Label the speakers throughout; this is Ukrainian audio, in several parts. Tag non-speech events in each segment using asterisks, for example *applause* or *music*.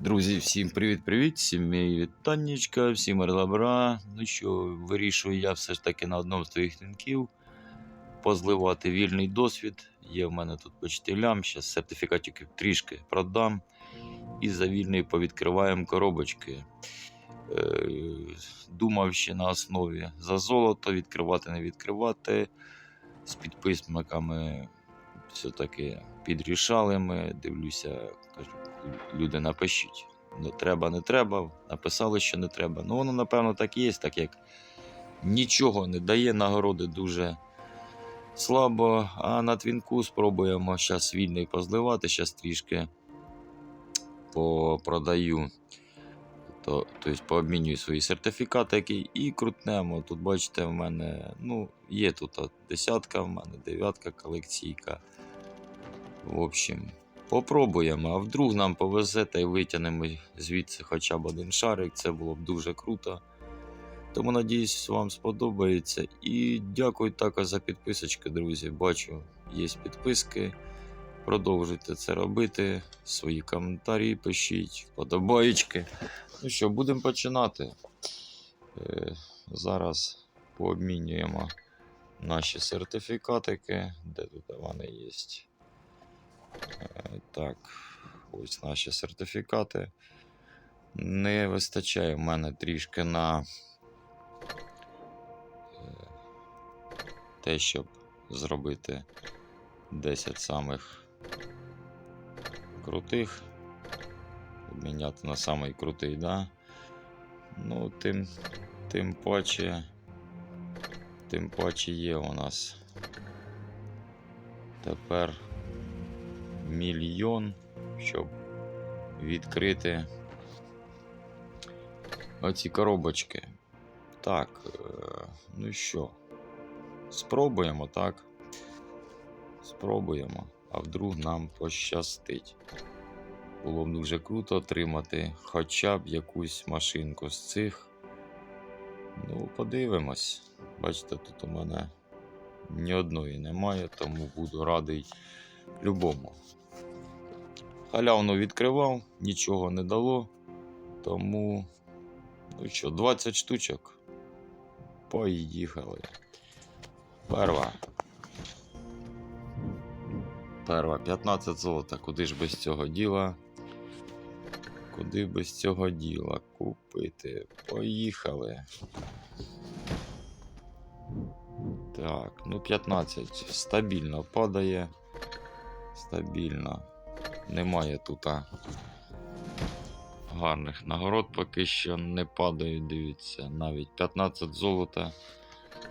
Speaker 1: Друзі, всім привіт-привіт, всім мої вітаннячка, всім добра. Ну що, вирішую я все ж таки на одному з твоїх тинків позливати вільний досвід. Є в мене тут почти зараз сертифікатиків трішки продам. І за вільний повідкриваємо коробочки. Е, думав ще на основі за золото, відкривати, не відкривати. З підписниками все-таки підрішали ми. Дивлюся, кажу, люди напишіть. Не треба, не треба. Написали, що не треба. Ну, воно, напевно, так і є, так як нічого не дає, нагороди дуже слабо. А на твінку спробуємо зараз вільний позливати, зараз трішки попродаю. То, тобто пообмінюю свої сертифікати які, і крутнемо. Тут, бачите, в мене ну, є тут десятка, в мене дев'ятка колекційка. В общем, попробуємо. А вдруг нам повезе та й витягнемо звідси хоча б один шарик. Це було б дуже круто. Тому надіюсь, вам сподобається. І дякую також за підписочки, друзі. Бачу, є підписки. Продовжуйте це робити. Свої коментарі пишіть, вподобаєчки. Ну що, будемо починати. Е, зараз пообмінюємо наші сертифікатики. Де тут вони є? Е, Так, ось наші сертифікати. Не вистачає в мене трішки на е, те, щоб зробити 10 самих крутих. Обміняти на самий крутий, да? Ну, тим, тим паче, тим паче є у нас тепер мільйон, щоб відкрити оці коробочки. Так, е, ну що, спробуємо, так? Спробуємо, а вдруг нам пощастить. Було б дуже круто отримати хоча б якусь машинку з цих. Ну, подивимось. Бачите, тут у мене ні одної немає, тому буду радий любому. Халявно відкривав, нічого не дало. Тому, ну що, 20 штучок. Поїхали. Перва. Перва 15 золота. Куди ж без цього діла? Куди без цього діла? Купити. Поїхали. Так, ну 15. Стабільно падає. Стабільно. Немає тут гарних нагород поки що не падають, дивіться. Навіть 15 золота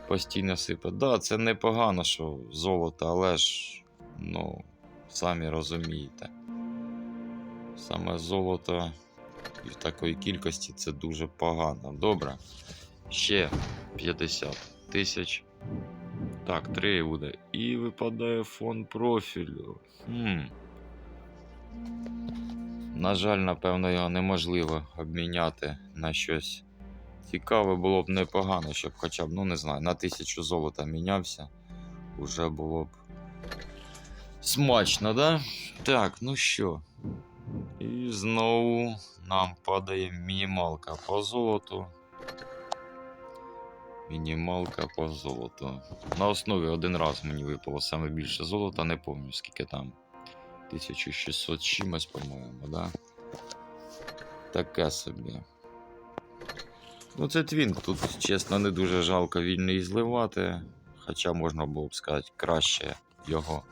Speaker 1: постійно сипе. Да, це непогано, що золото, але ж, ну, самі розумієте. Саме золото і в такої кількості це дуже погано. Добре. Ще 50 тисяч. Так, 3 буде. І випадає фон профілю. Хм. На жаль, напевно, його неможливо обміняти на щось цікаве було б непогано, щоб хоча б, ну не знаю, на тисячу золота мінявся. Уже було б смачно, да? Так, ну що. І знову нам падає мінімалка по золоту. Мінімалка по золоту. На основі один раз мені випало саме більше золота, не пам'ятаю скільки там. 1600 чимось, по-моєму, да? Таке собі. Ну, це твінк. Тут, чесно, не дуже жалко вільний зливати. Хоча можна було б сказати, краще його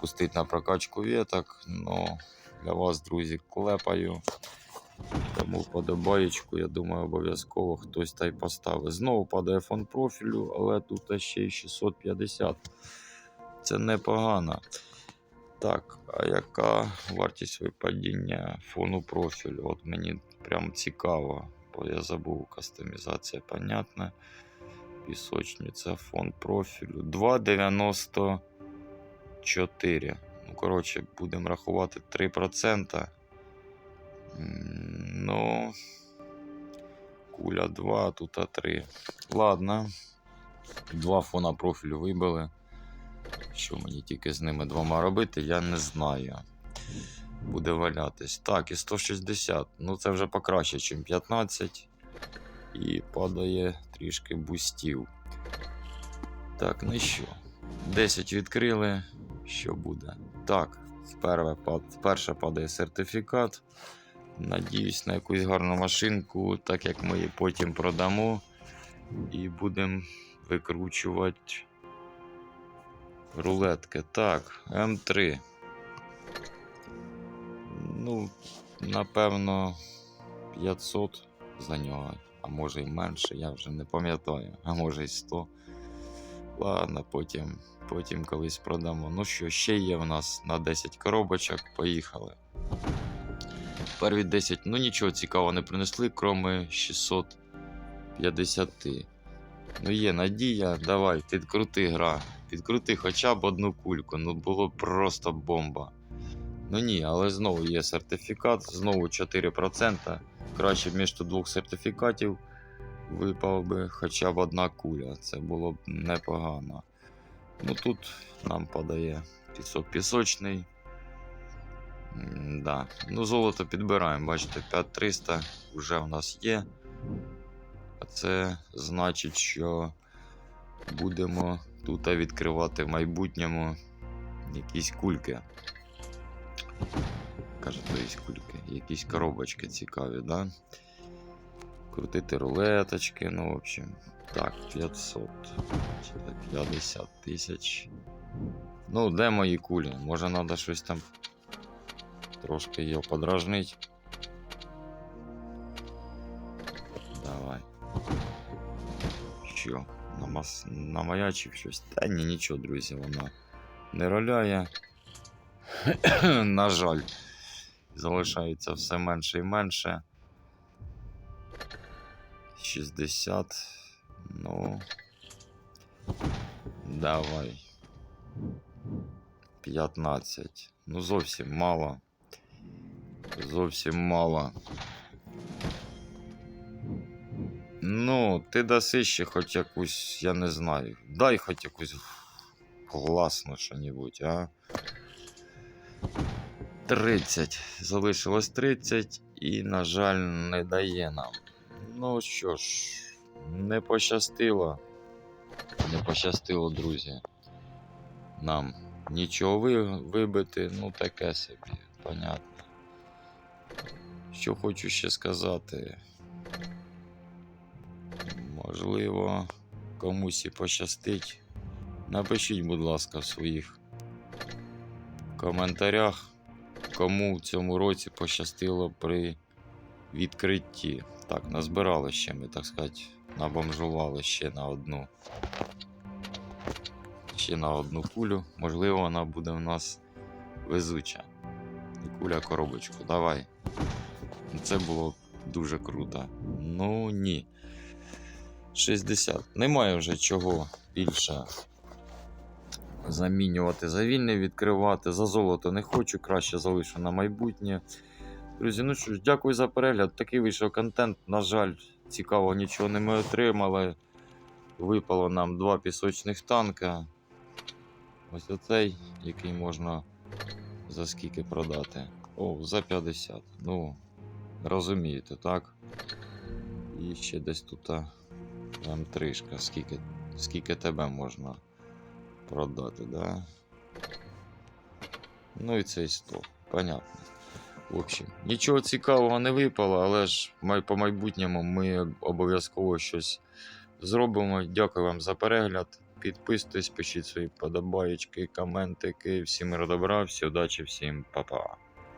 Speaker 1: пустити на прокачку веток. Ну, для вас, друзі, клепаю. Тому вподобаєчку, я думаю, обов'язково хтось та й поставить. Знову падає фон профілю, але тут ще й 650. Це непогано. Так, а яка вартість випадіння фону профілю? От мені прям цікаво, бо я забув кастомізація, понятна. Пісочниця, фон профілю. 2,94. Ну, коротше, будемо рахувати 3%. Ну, куля 2, тут 3. Ладно. Два фона профілю вибили. Що мені тільки з ними двома робити, я не знаю. буде валятись. Так, і 160. Ну це вже покраще, ніж 15. І падає трішки бустів. Так, ну що? 10 відкрили. Що буде? Так, вперше падає сертифікат. Надіюсь на якусь гарну машинку, так як ми її потім продамо. І будемо викручувати рулетки. Так, М3. Ну, напевно, 500 за нього, а може й менше, я вже не пам'ятаю, а може й 100. Ладно, потім, потім колись продамо. Ну що, ще є в нас на 10 коробочок, поїхали. Перві 10, ну нічого цікавого не принесли, кроме 650. Ну є надія, давай, підкрути гра. Підкрути хоча б одну кульку, ну було просто бомба. Ну ні, але знову є сертифікат, знову 4%. Краще б між двох сертифікатів випав би хоча б одна куля. Це було б непогано. Ну тут нам падає пісок пісочний. М, Да. Ну, золото підбираємо, бачите, 5300 вже у нас є. А це значить, що будемо тут відкривати в майбутньому якісь кульки. Каже, то є кульки, якісь коробочки цікаві, да? Крутити рулеточки, ну, в общем. Так, 500, 50 тисяч. Ну, де мої кулі? Може, треба щось там трошки його подражнити. Давай. Що? Намас... Намаячив щось. Та ні, нічого, друзі, вона не роляє. *coughs* На жаль, залишається все менше і менше. 60. Ну. Давай. 15. Ну, зовсім мало. Зовсім мало. Ну, ти даси ще хоч якусь, я не знаю. Дай хоч якусь класну що-небудь, а. 30. Залишилось 30 і, на жаль, не дає нам. Ну що ж, не пощастило. Не пощастило, друзі. Нам нічого вибити, ну таке собі, понятно. Що хочу ще сказати. Можливо, комусь і пощастить. Напишіть, будь ласка, в своїх коментарях, кому в цьому році пощастило при відкритті. Так, назбирали ще ми, так сказати, набомжували ще на одну. Ще на одну кулю. Можливо, вона буде в нас везуча. І куля коробочку. Давай. Це було дуже круто. Ну ні. 60. Немає вже чого більше замінювати за вільне, відкривати. За золото не хочу, краще залишу на майбутнє. Друзі, ну що ж, дякую за перегляд. Такий вийшов контент. На жаль, цікаво нічого не ми отримали. Випало нам два пісочних танка. Ось оцей, який можна за скільки продати. О, за 50. Ну, розумієте, так? І ще десь тут М3, скільки, скільки тебе можна продати, да? Ну і цей 100. Понятно. В общем, нічого цікавого не випало, але ж по майбутньому ми обов'язково щось зробимо. Дякую вам за перегляд. Підписуйтесь, пишіть свої подобаєчки, коментики. Всім добра, всі удачі, всім па-па.